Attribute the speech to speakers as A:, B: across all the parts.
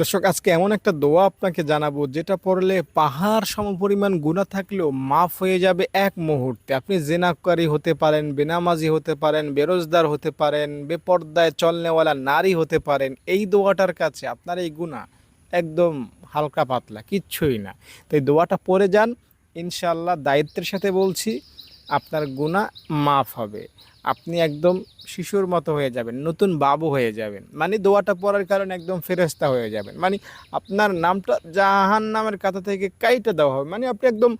A: দর্শক, আজকে এমন একটা দোয়া আপনাকে জানাব, যেটা পড়লে পাহাড় সমপরিমাণ গুণা থাকলেও মাফ হয়ে যাবে এক মুহূর্তে। আপনি জেনাকারী হতে পারেন, বেনামাজি হতে পারেন বেরোজদার হতে পারেন, বেপর্দায় চলনেওয়ালা নারী হতে পারেন, এই দোয়াটার কাছে আপনার এই গুণা একদম হালকা পাতলা, কিচ্ছুই না। তাই দোয়াটা পড়ে যান ইনশাল্লাহ দায়িত্বের সাথে বলছি, আপনার গুণা মাফ হবে। আপনি একদম শিশুর মতো হয়ে যাবেন, নতুন বাবু হয়ে যাবেন। মানে দোয়াটা পড়ার কারণে একদম ফেরেস্তা হয়ে যাবেন। মানে আপনার নামটা জাহান নামের কাথা থেকে কাইটা দেওয়া হবে। মানে আপনি একদম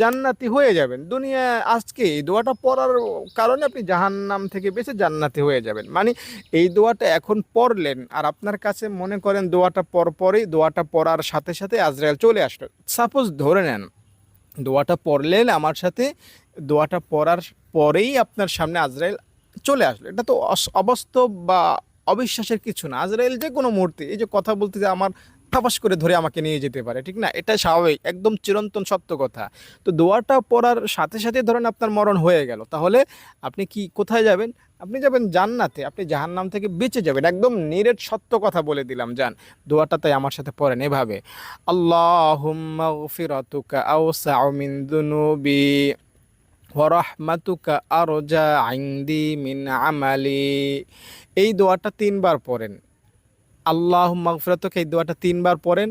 A: জান্নাতি হয়ে যাবেন। দুনিয়া আজকে এই দোয়াটা পড়ার কারণে আপনি জাহান নাম থেকে বেঁচে জান্নাতি হয়ে যাবেন। মানে এই দোয়াটা এখন পড়লেন আর আপনার কাছে মনে করেন দোয়াটা পর পরেই দোয়াটা পড়ার সাথে সাথে আজরায়েল চলে আসলো। সাপোজ ধরে নেন, দোয়াটা পড়লেন আমার সাথে, দোয়াটা পড়ার পরেই আপনার সামনে আজরাইল চলে আসলো। এটা তো অবাস্তব বা অবিশ্বাসের কিছু না। আজরাইল যে কোনো মুহূর্তে এই যে কথা বলতে যে আমার থাপাস করে ধরে আমাকে নিয়ে যেতে পারে, ঠিক না? এটা স্বাভাবিক, একদম চিরন্তন সত্য কথা। তো দোয়াটা পড়ার সাথে সাথে ধরেন আপনার মরণ হয়ে গেল। তাহলে আপনি কি কোথায় যাবেন? আপনি যাবেন জান্নাতে, আপনি জাহান্নাম থেকে বেঁচে যাবেন। একদম নিরেট সত্য কথা বলে দিলাম যান দোয়াটা তাই আমার সাথে পড়েন এভাবে। আল্লাহুম্মা গফিরাতুকা আওসাউ মিন দুনুবি ওয়ারাহমাতুকা আরজা আইন্দি মিন আমালি। এই দোয়াটা তিনবার পড়েন। আল্লাহ মাগফিরাতুকা এই দোয়াটা তিনবার পড়েন।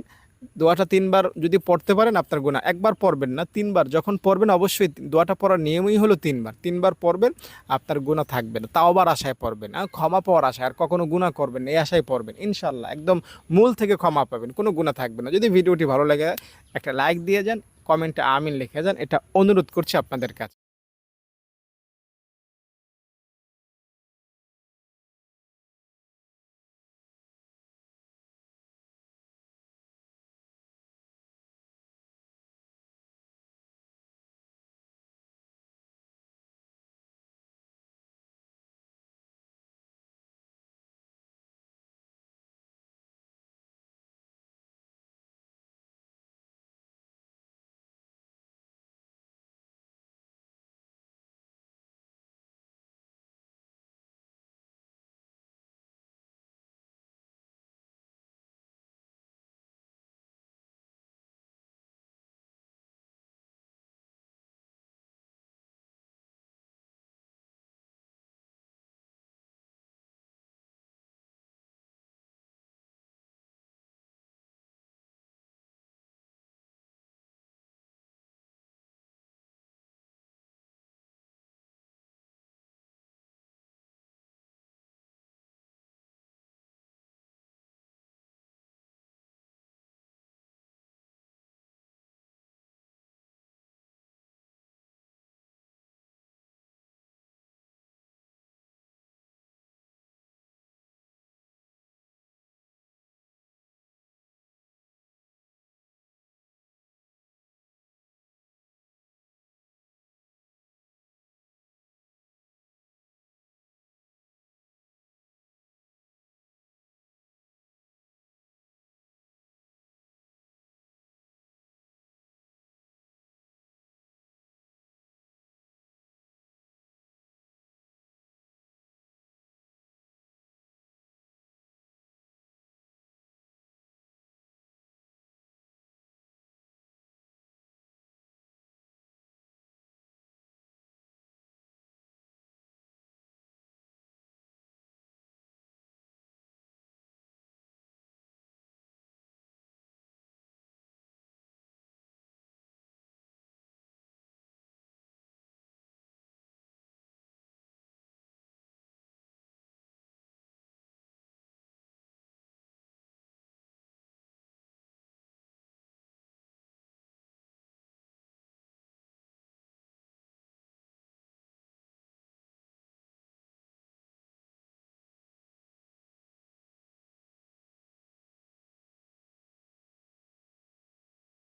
A: দোয়াটা তিনবার যদি পড়তে পারেন আপনার গুণা একবার পড়বেন না, তিনবার। যখন পড়বেন অবশ্যই দোয়াটা পড়ার নিয়মই হলো তিনবার। তিনবার পড়বেন, আপনার গুণা থাকবে না। তাও আবার আশায় পড়বেন আর ক্ষমা পাওয়ার আশায়। আর কখনো গুণা করবেন এই আশায় পড়বেন। ইনশাল্লাহ একদম মূল থেকে ক্ষমা পাবেন। কোনো গুণা থাকবে না। যদি ভিডিওটি ভালো লাগে, একটা লাইক দিয়ে যান, কমেন্টে আমিন লিখে যান। এটা অনুরোধ করছি আপনাদের কাছে।